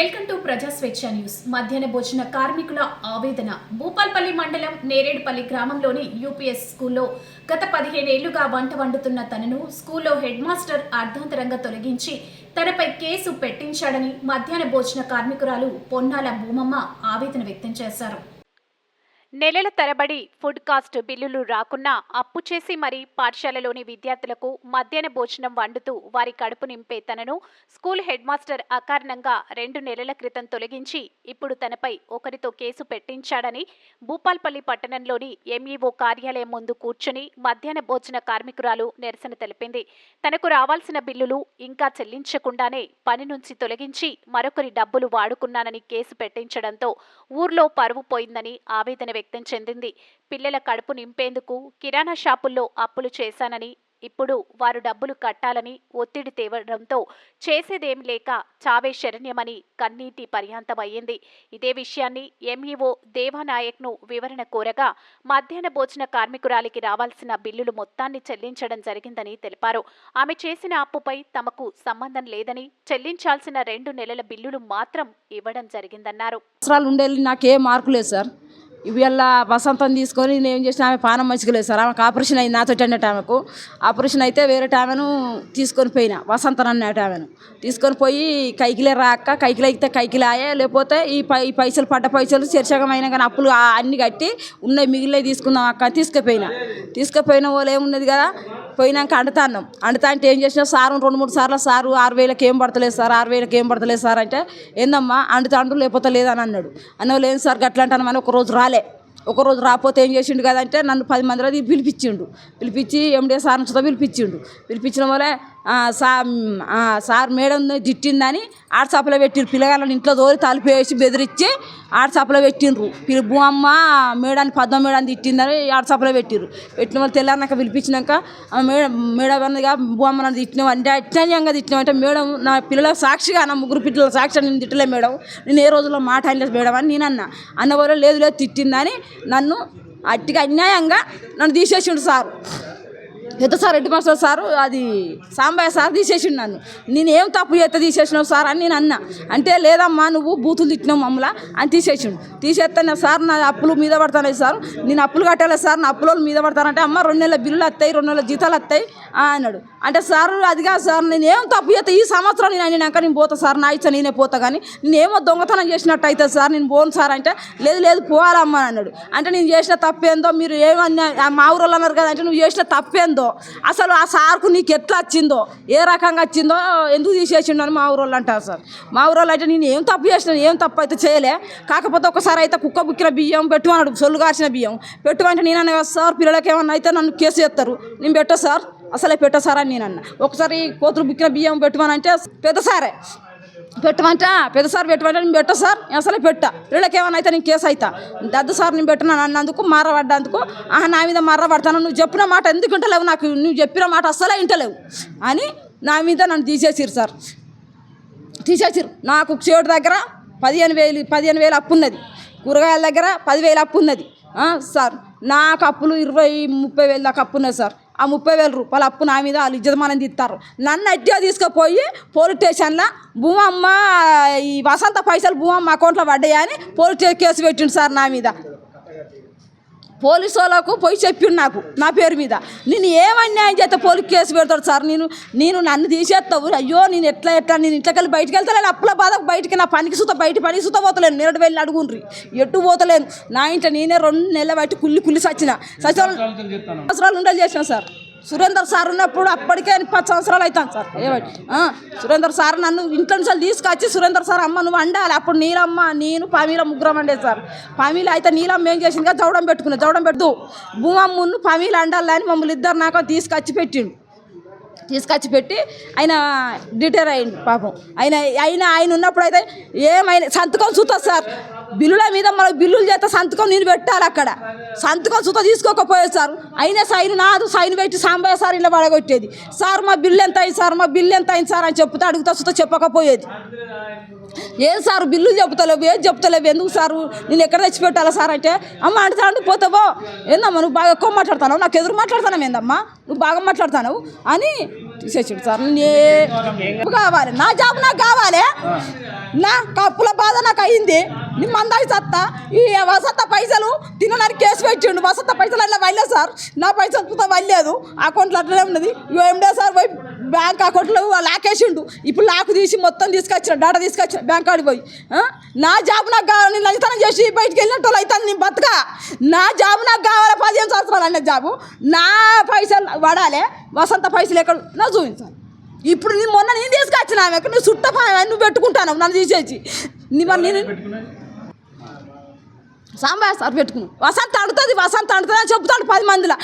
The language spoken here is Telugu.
వెల్కమ్ టు ప్రజా స్వేచ్ఛ న్యూస్. మధ్యాహ్న భోజన కార్మికుల ఆవేదన. భూపాల్పల్లి మండలం నేరేడుపల్లి గ్రామంలోని యూపీఎస్ స్కూల్లో గత పదిహేడేళ్ళుగా వంట వండుతున్న తనను స్కూల్లో హెడ్ మాస్టర్ అర్ధాంతరంగా తొలగించి తనపై కేసు పెట్టించాడని మధ్యాహ్న భోజన కార్మికురాలు పొన్నాల భూమమ్మ ఆవేదన వ్యక్తం చేశారు. నెలల తరబడి ఫుడ్ కాస్ట్ బిల్లులు రాకున్నా అప్పు చేసి మరీ పాఠశాలలోని విద్యార్థులకు మధ్యాహ్న భోజనం వండుతూ వారి కడుపు నింపే తనను స్కూల్ హెడ్ మాస్టర్ అకారణంగా రెండు నెలల క్రితం తొలగించి ఇప్పుడు తనపై ఒకరితో కేసు పెట్టించాడని భూపాల్పల్లి పట్టణంలోని ఎంఈఓ కార్యాలయం ముందు కూర్చుని మధ్యాహ్న భోజన కార్మికురాలు నిరసన తెలిపింది. తనకు రావాల్సిన బిల్లులు ఇంకా చెల్లించకుండానే పని నుంచి తొలగించి మరొకరి డబ్బులు వాడుకున్నానని కేసు పెట్టించడంతో ఊర్లో పరువు పోయిందని ఆవేదన వ్యక్తం చెందింది. పిల్లల కడుపు నింపేందుకు కిరాణా షాపుల్లో అప్పులు చేశానని ఇప్పుడు వారు డబ్బులు కట్టాలని ఒత్తిడి తేవడంతో చేసేదేం లేక చావే శరణ్యమని కన్నీటి పర్యాంతమయ్యింది. ఇదే విషయాన్ని ఎంఈఓ దేవానాయక్ను వివరణ కోరగా మధ్యాహ్న భోజన కార్మికురాలికి రావాల్సిన బిల్లులు మొత్తాన్ని చెల్లించడం జరిగిందని తెలిపారు. ఆమె చేసిన అప్పుపై తమకు సంబంధం లేదని చెల్లించాల్సిన రెండు నెలల బిల్లులు మాత్రం ఇవ్వడం జరిగిందన్నారు. అవసరాలు ఉండేది మార్పు లేదు సార్. ఇవాళ వసంతం తీసుకొని నేను ఏం చేసిన ఆమె పానం మంచిగా లేదు సార్. ఆమెకు ఆపరేషన్ అయింది నాతో అన్నట్టు ఆమెకు. ఆపరేషన్ అయితే వేరే ఆమెను తీసుకొని పోయిన వసంతం అన్నట్టు ఆమెను. తీసుకొని పోయి కైకిలే రాక కైకిలే అయితే కైకిలే ఆయే. లేకపోతే ఈ పై ఈ పైసలు పడ్డ పైసలు చర్చకం అయినా కానీ అప్పులు అన్ని కట్టి ఉన్నాయి మిగిలినవి తీసుకుందాం అక్క తీసుకుపోయినా. తీసుకుపోయిన వాళ్ళు ఏమున్నది కదా పోయినాక అండుతాన్నాం. అండుతా అంటే ఏం చేసినా సారు రెండు మూడు సార్లు సారు ఆరు వేలకి ఏం పడతలేదు సార్ ఆరు వేలకి ఏం పడతలేదు సార్ అంటే ఏందమ్మా అండుతా లేకపోతే లేదని అన్నాడు. అన్న లేదు సార్ గట్లా అంటాను ఒక రోజు రాలే. ఒక రోజు రాకపోతే ఏం చేసిండు కదంటే నన్ను పది మందిలో పిలిపించిండు. పిలిపించి ఎండే సార్ నుంచితో పిలిపించిండు. పిలిపించిన వల్లే సార్ సార్ మేడం తిట్టిందని ఆడ చేపలో పెట్టిరు పిల్లగాళ్ళని ఇంట్లో దోరి తలుపు వేసి బెదిరించి ఆడ పెట్టిండ్రు పిల్ల భూమ్మ మేడాన్ని పద్మ మేడాన్ని తిట్టిందని ఆడ చేపలో పెట్టిరు పెట్టిన వాళ్ళు తెల్లారినాక పిలిపించినాక ఆ మేడం మేడం అన్నదిగా భూమ్మ నన్ను తిట్టినావు అంటే అత్యాన్యంగా తిట్టినావు అంటే మేడం నా పిల్లల సాక్షిగా నా ముగ్గురు పిల్లల సాక్షి నేను తిట్టలే మేడం. నేను ఏ రోజుల్లో మాట అనలేదు మేడం అని నేను అన్న. అన్న లేదు లేదు తిట్టిందని నన్ను అట్టిగా అన్యాయంగా నన్ను తీసేసిండు సారు. పెద్ద సార్ రెడ్డి మాస్టర్ సారు? అది సాంబయ్య సార్ తీసేసిండు నన్ను. నేను ఏం తప్పు చేస్తే తీసేసినావు సార్ అని నేను అన్నా. అంటే లేదమ్మా నువ్వు బూతులు తిట్టినావు మమ్మల్ని అని తీసేసిండు. తీసేస్తాను సార్ నా అప్పులు మీద పడతాయి సార్. నేను అప్పులు కట్టాలి సార్ నా అప్పులు మీద పడతానంటే అమ్మ రెండు నెలల బిల్లులు వస్తాయి రెండు నెలల జీతాలు వస్తాయి అన్నాడు. అంటే సార్ అది కాదు సార్ నేను ఏం తప్పు చేస్తే ఈ సంవత్సరం నేను అయినాక నేను పోతా సార్ నా ఇచ్చా నేనే పోతా కానీ నేను ఏమో దొంగతనం చేసినట్టు అయితే సార్ నేను పోను సార్ అంటే లేదు లేదు పోవాలమ్మా అన్నాడు. అంటే నేను చేసిన తప్పేందో మీరు ఏమన్నా మా ఊరోళ్ళు అన్నారు కదా అంటే నువ్వు చేసిన తప్పేందో? అసలు ఆ సార్కు నీకు ఎట్లా వచ్చిందో ఏ రకంగా వచ్చిందో ఎందుకు తీసేసిండు అని మా ఊరోళ్ళు అంటారు సార్. మా ఊరోళ్ళు అంటే నేను ఏం తప్పు చేసిన ఏం తప్పు అయితే చేయలే. కాకపోతే ఒకసారి అయితే కుక్క బుక్కిన బియ్యం పెట్టుమన్నాడు సొల్లు కాసిన బియ్యం. పెట్టుమంటే నేను అన్నా కదా సార్ పిల్లలకి ఏమన్నా అయితే నన్ను కేసు చేస్తారు. నేను పెట్టా సార్ అసలే పెట్టా సార్ అని నేను అన్న. ఒకసారి కోతులు బుక్కిన బియ్యం పెట్టమనంటే పెద్ద సారే. పెట్టమంటే? పెద్ద సార్ పెట్టమంటే నేను పెట్టా సార్. నేను అసలే పెట్టా. వీళ్ళకి ఏమైనా అయితే నేను కేసు అవుతా పెద్ద సార్ నేను పెట్టినాను అన్నందుకు మర్రపడ్డందుకు ఆహా నా మీద మర్రపడతాను నువ్వు చెప్పిన మాట ఎందుకు వింటలేవు నాకు? నువ్వు చెప్పిన మాట అస్సలే వింటలేవు. అని నా మీద నన్ను తీసేసిరు సార్. తీసేసిరు నాకు చోటు దగ్గర పదిహేను వేలు పదిహేను వేలు అప్పు ఉన్నది. కూరగాయల దగ్గర పదివేలు అప్పు ఉన్నది. సార్. నాకు అప్పులు ఇరవై ముప్పై వేలు దాకా అప్పు ఉన్నది సార్. ఆ ముప్పై వేల రూపాయలు అప్పు నా మీద వాళ్ళు ఇజ్జతమానం ఇస్తారు నన్ను అడ్డా తీసుకుపోయి పోలీస్ స్టేషన్లో భూమమ్మ ఈ వసంత పైసలు భూమమ్మ అకౌంట్లో పడ్డాయని పోలీస్ కేసు పెట్టిండు సార్ నా మీద. పోలీసు వాళ్ళకు పోయి చెప్పిండు నాకు నా పేరు మీద. నేను ఏమన్యాయం చేస్తే పోలీస్ కేసు పెడతాడు సార్? నేను నేను నన్ను తీసేస్తావు? అయ్యో నేను ఎట్లా ఎట్లా నేను ఇంట్లోకి బయటికి వెళ్తలేను. అప్పుల బాధ బయటికి నా పనికి సుత బయట పనికి సుత పోతలేను. నేరడు వెళ్ళి అడుగుండ్రి? ఎటు పోతలేను? నా ఇంట్లో నేనే రెండు నెలల బయట కుల్లి కుల్లి సచ్చిన. సచిన సంవత్సరాలు ఉండలు చేసిన సార్. సురేందర్ సార్ ఉన్నప్పుడు అప్పటికే పది సంవత్సరాలు అవుతాను సార్. సురేందర్ సార్ నన్ను ఇంట్లో నుంచి తీసుకొచ్చి సురేందర్ సార్ అమ్మ నువ్వు వండాలి. అప్పుడు నీలమ్మ నేను పామీల ముగ్గురం వండేది సార్. పామీల అయితే నీలమ్మ ఏం చేసింది? కదా జవడం పెట్టుకున్నా జవడం పెట్టు భూమమ్మును పామీలు వండాలని మమ్మల్ని ఇద్దరు నాకు తీసుకొచ్చి పెట్టిండు. తీసుకొచ్చి పెట్టి ఆయన డిటైర్ అయ్యింది పాపం. ఆయన ఆయన ఆయన ఉన్నప్పుడు అయితే ఏమైనా సంతకం చూస్తా సార్. బిల్లుల మీద మనకు బిల్లులు చేస్తే సంతకం నేను పెట్టాలి అక్కడ. సంతకం చూత తీసుకోకపోయేది సార్. అయినా సైన్ నాదు సైన్ పెట్టి సాంబయ్య సార్ ఇలా పడగొట్టేది. సార్ మా బిల్లు ఎంత అయింది సార్? మా బిల్లు ఎంత అయింది సార్? అని చెప్తే అడుగుతా చూత చెప్పకపోయేది. ఏం సార్ బిల్లు చెప్తలేవు? ఏం చెప్తలేవు? ఎందుకు సారు? నేను ఎక్కడ తెచ్చి పెట్టాలా సార్ అంటే అమ్మ అంటే అంటూ పోతావో ఏందమ్మా నువ్వు బాగా ఎక్కువ మాట్లాడుతున్నావు నాకు ఎదురు మాట్లాడుతున్నావు ఏందమ్మా? నువ్వు బాగా మాట్లాడుతున్నావు అని తీసేసాడు సార్. నేను కావాలి. నా జాబ్ నాకు కావాలి. నా కప్పుల బాధ నాకు అయింది. నిమ్మ మందాయి సత్తా ఈ వసత్త పైసలు తినడానికి కేసు పెట్టిండు. వసత్త పైసలు అట్లా వెళ్ళలేదు సార్. నా పైసలు పుతా వెళ్ళలేదు అకౌంట్లో అట్లనే ఉన్నది. ఏమిడే సార్ పోయి బ్యాంక్ అకౌంట్లో లాకేసిండు. ఇప్పుడు లాక్ తీసి మొత్తం తీసుకొచ్చిన డేటా తీసుకొచ్చిన బ్యాంక్ కాడికి పోయి. నా జాబ్ నాకు కావాలి నేను లలితనం చేసి బయటికి వెళ్ళినట్టు అవుతాను నేను బతక. నా జాబ్ నాకు కావాలి పదిహేను సంవత్సరాలు అన్న జాబు. నా పైసలు పడాలి వసంత పైసలు ఎక్కడ నా చూపించాలి. ఇప్పుడు నేను మొన్న నేను తీసుకొచ్చిన ఆమెకు నువ్వు చుట్టపా నువ్వు పెట్టుకుంటాను నన్ను తీసేసి. మరి నేను సాంబార్ సార్ పెట్టుకున్నాను వసంత అడుగుతుంది వసంత అడుతుంది అని చెప్తాడు పది మందిలో.